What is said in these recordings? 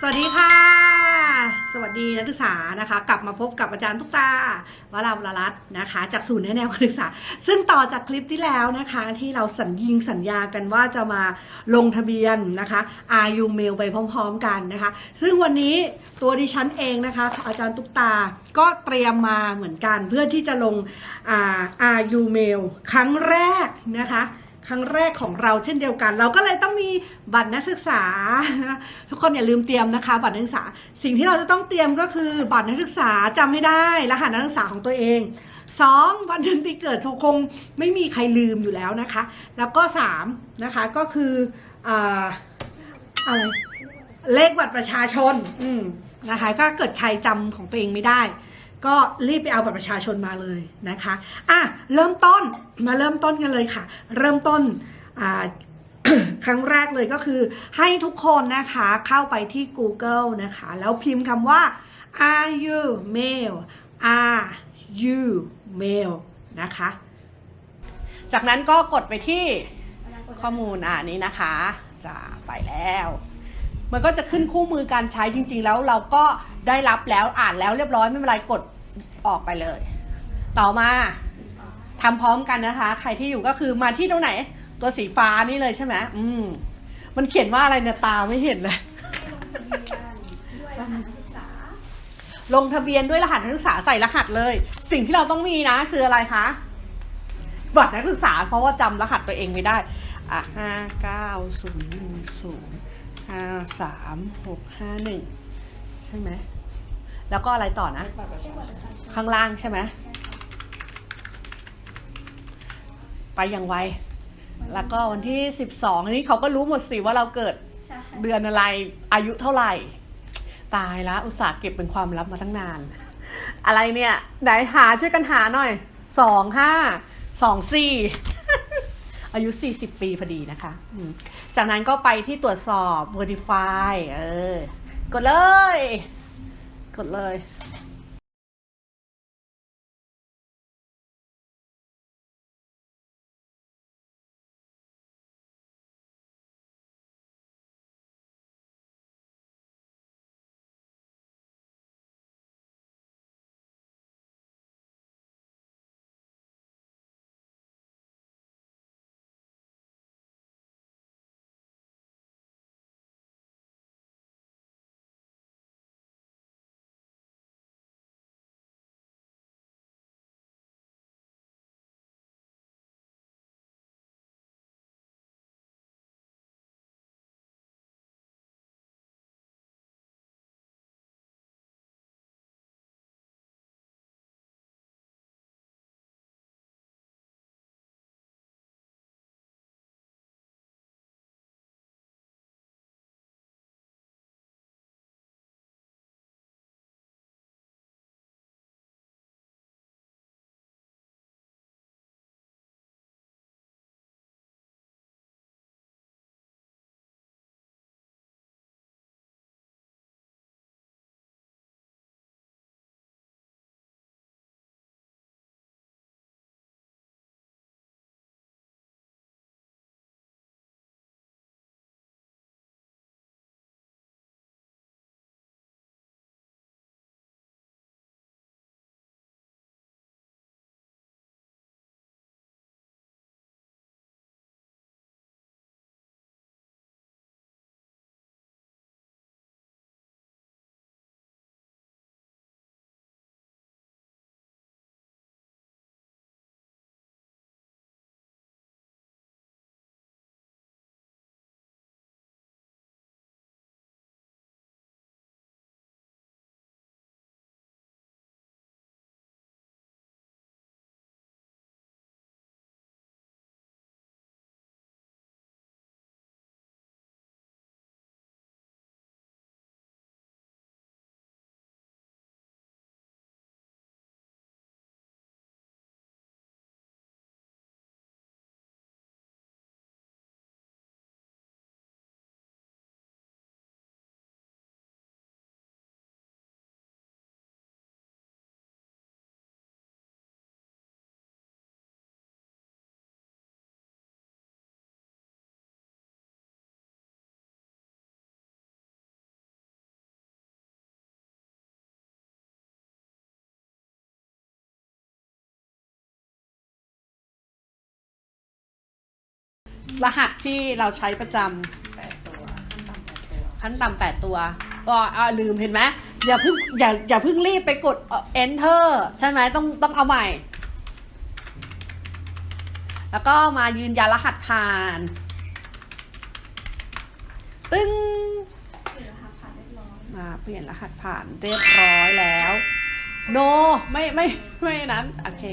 สวัสดีค่ะ สวัสดีนักศึกษานะคะ กลับมาพบกับอาจารย์ทุกตาวราวรรัตน์นะคะ จากศูนย์แนะแนวการศึกษา ซึ่งต่อจากคลิปที่แล้วนะคะ ที่เราสัญญิงสัญญากันว่าจะมาลงทะเบียนนะคะ RU Mail ไปพร้อมๆกันนะคะ ซึ่งวันนี้ตัวดิฉันเองนะคะ อาจารย์ตุ๊กตาก็เตรียมมาเหมือนกัน เพื่อที่จะลงอ่า RU Mail ครั้งแรกนะคะ ครั้งแรกของเราเช่นเดียวกัน เราก็เลยต้องมีบัตรนักศึกษา ทุกคนอย่าลืมเตรียมนะคะ บัตรนักศึกษา สิ่งที่เราจะต้องเตรียมก็คือบัตรนักศึกษาจำให้ได้รหัสนักศึกษาของตัวเองสองวันเดือนปีเกิดคงไม่มีใครลืมอยู่แล้วนะคะ แล้วก็สามนะคะก็คืออะไรเลขบัตรประชาชนนะคะก็เกิดใครจำของตัวเองไม่ได้ ก็รีบไปเอาบัตรประชาชนมาเลยนะคะอะเริ่มต้นมาเริ่มต้นกันเลยค่ะ เริ่มต้นอ่าครั้งแรกเลยก็คือให้ทุกคนนะคะเข้าไปที่ Google นะคะ แล้วพิมพ์คำว่า are you mail are you mail นะคะ จากนั้นก็กดไปที่ข้อมูลอ่านี้นะคะ จะไปแล้ว มันก็จะขึ้นคู่มือการใช้จริง ๆ แล้วเราก็ได้รับแล้วอ่านแล้วเรียบร้อยไม่เป็นไรกด ออกไปเลย ต่อมาทำพร้อมกันนะคะ ใครที่อยู่ก็คือมาที่ตรงไหน ตัวสีฟ้านี่เลยใช่ไหมอืม มันเขียนว่าอะไรเนี่ยตาไม่เห็นเลยลงทะเบียนด้วยรหัสนักศึกษาใส่รหัสเลย สิ่งที่เราต้องมีนะ คืออะไรคะบัตรนักศึกษา เพราะว่าจำรหัสตัวเองไม่ได้ อะห้าเก้าศูนย์หนึ่งศูนย์ห้าสามหกห้าหนึ่งใช่ไหม แล้วก็อะไรต่อนะ ข้างล่างใช่ไหมไปอย่างไว แล้วก็วันที่สิบสองอันนี้เขาก็รู้หมดสิว่าเราเกิดใช่เดือนอะไรอายุเท่าไหร่ ตายแล้วอุตส่าห์เก็บเป็นความลับมาตั้งนาน อะไรเนี่ย ไหนหาช่วยกันหาหน่อยสองห้าสองสี่อายุสี่สิบปีพอดีนะคะอืมจากนั้นก็ไปที่ตรวจสอบ verify เออกดเลย กดเลย รหัสที่เราใช้ประจแปดตัวขั้นต่ำแปดตัวำขั้นต่ำแปดตัวก็อ่าลืมเห็นไหมอย่าเพิ่งอย่าอย่าเพิ่งรีบไปกดเอ่อ enter ใช่ไหมต้องต้องเอาใหม่ แล้วก็มายืนยันรหัสผ่าน ตึ้ง คือรหัสผ่านเรียบร้อยมาเปลี่ยนรหัสผ่านเรียบร้อยแล้ว no ไม่ไม่ไม่นั้น โอเค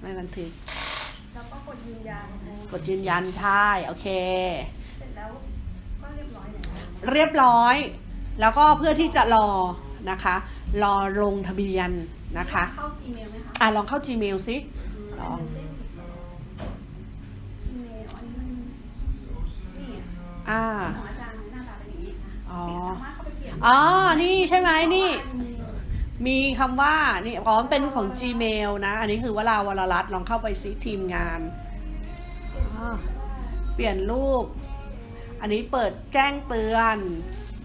ไม่บันทึก ดยืนยันกดยืนยันใช่โอเค เสร็จแล้วก็เรียบร้อยแล้วเรียบร้อย แล้วก็เพื่อที่จะรอนะคะ รอลงทะเบียนนะคะ เข้า Gmail ไหมคะอะลองเข้า Gmail สิ ลอง Gmail อันนี้มันนี่อะอ่า ของอาจารย์หน้าตาเป็นอย่างนี้นะอ๋อ สามารถเข้าไปเปลี่ยนอ๋อ นี่ใช่ไหมนี่มี มีคำว่านี่อ๋อมเป็นของ Gmail นะ อันนี้คือวลาวรรัตลองเข้าไปซิทีมงาน เปลี่ยนรูป อันนี้เปิดแจ้งเตือน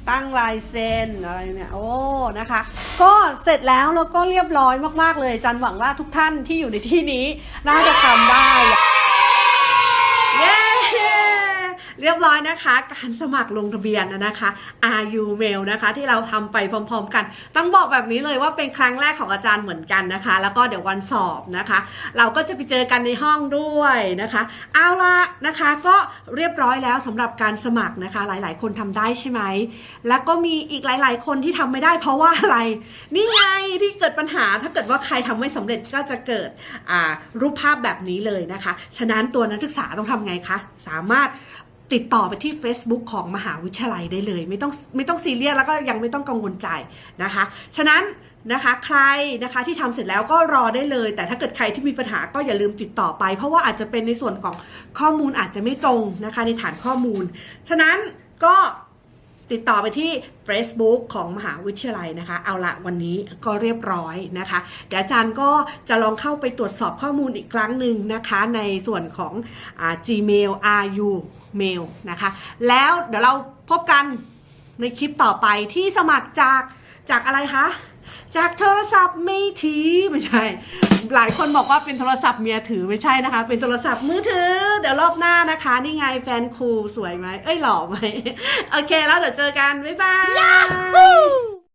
ตั้งลายเซ็นอะไรเนี่ย โอ้ นะคะ ก็เสร็จแล้วแล้วก็เรียบร้อยมาก ๆ เลย จันหวังว่าทุกท่านที่อยู่ในที่นี้ น่าจะทำได้ เรียบร้อยนะคะ การสมัครลงทะเบียนนะคะ RU Mail นะคะที่เราทำไปพร้อม ๆ กัน ต้องบอกแบบนี้เลยว่าเป็นครั้งแรกของอาจารย์เหมือนกันนะคะ แล้วก็เดี๋ยววันสอบนะคะ เราก็จะไปเจอกันในห้องด้วยนะคะ เอาละนะคะก็เรียบร้อยแล้วสำหรับการสมัครนะคะ หลายๆ คนทำได้ใช่ไหม แล้วก็มีอีกหลาย ๆ คนที่ทำไม่ได้ เพราะว่าอะไร นี่ไงที่เกิดปัญหาถ้าเกิดว่าใครทำไม่สำเร็จก็จะเกิดรูปภาพแบบนี้เลยนะคะ ฉะนั้นตัวนักศึกษาต้องทำไงคะ สามารถ ติดต่อไปที่ Facebook ของมหาวิทยาลัยได้เลย ไม่ต้องไม่ต้องซีเรียสแล้วก็ยังไม่ต้องกังวลใจนะคะ ฉะนั้นนะคะใครนะคะที่ทำเสร็จแล้วก็รอได้เลย แต่ถ้าเกิดใครที่มีปัญหาก็อย่าลืมติดต่อไป เพราะว่าอาจจะเป็นในส่วนของข้อมูลอาจจะไม่ตรงนะคะในฐานข้อมูล ฉะนั้นก็ ติดต่อไปที่ Facebook ของมหาวิทยาลัยนะคะ เอาละวันนี้ก็เรียบร้อยนะคะเดี๋ยวอาจารย์ก็จะลองเข้าไปตรวจสอบข้อมูลอีกครั้งหนึ่งนะคะ ในส่วนของอ Gmail RU Mail นะคะ แล้วเดี๋ยวเราพบกันในคลิปต่อไปที่สมัครจากจากอะไรคะ จากโทรศัพท์ไม่ถือไม่ใช่ หลายคนบอกว่าเป็นโทรศัพท์เมียถือไม่ใช่นะคะ เป็นโทรศัพท์มือถือ เดี๋ยวรอบหน้านะคะ นี่ไงแฟนครูสวยไหมเอ้ยหล่อไหมโอเคแล้วเดี๋ยวเจอกัน บ๊ายบาย